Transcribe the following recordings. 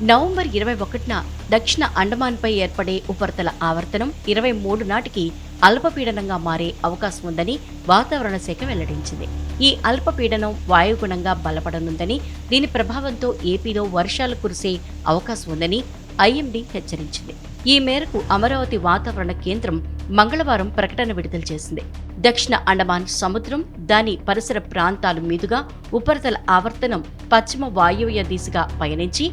November ఇరవై ఒకటిన దక్షిణ అండమాన్పై ఏర్పడే ఉపరితల ఆవర్తనం ఇరవై మూడు నాటికి అల్పపీడనంగా మారే అవకాశం ఉందని వాతావరణ శాఖ వెల్లడించింది. ఈ అల్పపీడనం వాయుగుణంగా బలపడనుందని దీని ప్రభావంతో ఏపీలో వర్షాలు కురిసే అవకాశం ఉందని ఐఎండీ హెచ్చరించింది. ఈ మేరకు అమరావతి వాతావరణ కేంద్రం మంగళవారం ప్రకటన విడుదల చేసింది. దక్షిణ అండమాన్ సముద్రం దాని పరిసర ప్రాంతాల మీదుగా ఉపరితల ఆవర్తనం పశ్చిమ వాయువ్య దిశగా పయనించి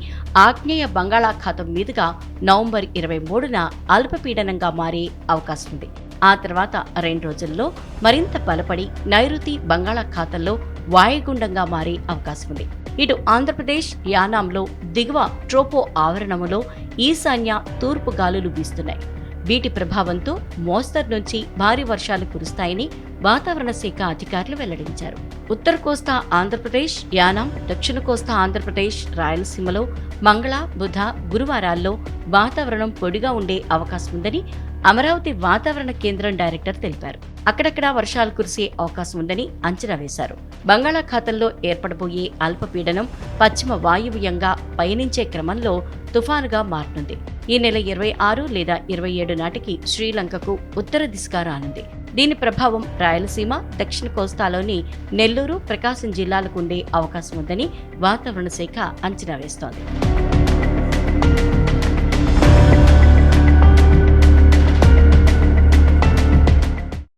ఆగ్నేయ బంగాళాఖాతం మీదుగా నవంబర్ ఇరవై మూడున అల్పపీడనంగా మారే అవకాశం ఉంది ఆ తర్వాత రెండు రోజుల్లో మరింత బలపడి నైరుతి బంగాళాఖాతంలో వాయుగుండంగా మారే అవకాశం ఉంది ఇటు ఆంధ్రప్రదేశ్ యానాంలో దిగువ ట్రోపో ఆవరణములో ఈశాన్య తూర్పు గాలులు వీస్తున్నాయి. వీటి ప్రభావంతో మోస్తరు నుంచి భారీ వర్షాలు కురుస్తాయని వాతావరణ శాఖ అధికారులు వెల్లడించారు. ఉత్తర కోస్తా ఆంధ్రప్రదేశ్ యానాం దక్షిణ కోస్తా ఆంధ్రప్రదేశ్ రాయలసీమలో మంగళ బుధ గురువారాల్లో వాతావరణం పొడిగా ఉండే అవకాశం ఉందని అమరావతి వాతావరణ కేంద్రం డైరెక్టర్ తెలిపారు. అక్కడక్కడా వర్షాలు కురిసే అవకాశం ఉందని అంచనా వేశారు. బంగాళాఖాతంలో ఏర్పడబోయే అల్పపీడనం పశ్చిమ వాయువ్యంగా పయనించే క్రమంలో తుఫానుగా మారనుంది ఈ నెల ఇరవై ఆరు లేదా ఇరవై ఏడు నాటికి శ్రీలంకకు ఉత్తర దిశగా రానుంది. దీని ప్రభావం రాయలసీమ దక్షిణ కోస్తాలోని నెల్లూరు ప్రకాశం జిల్లాలకు ఉండే అవకాశం ఉందని వాతావరణ శాఖ అంచనా వేస్తోంది.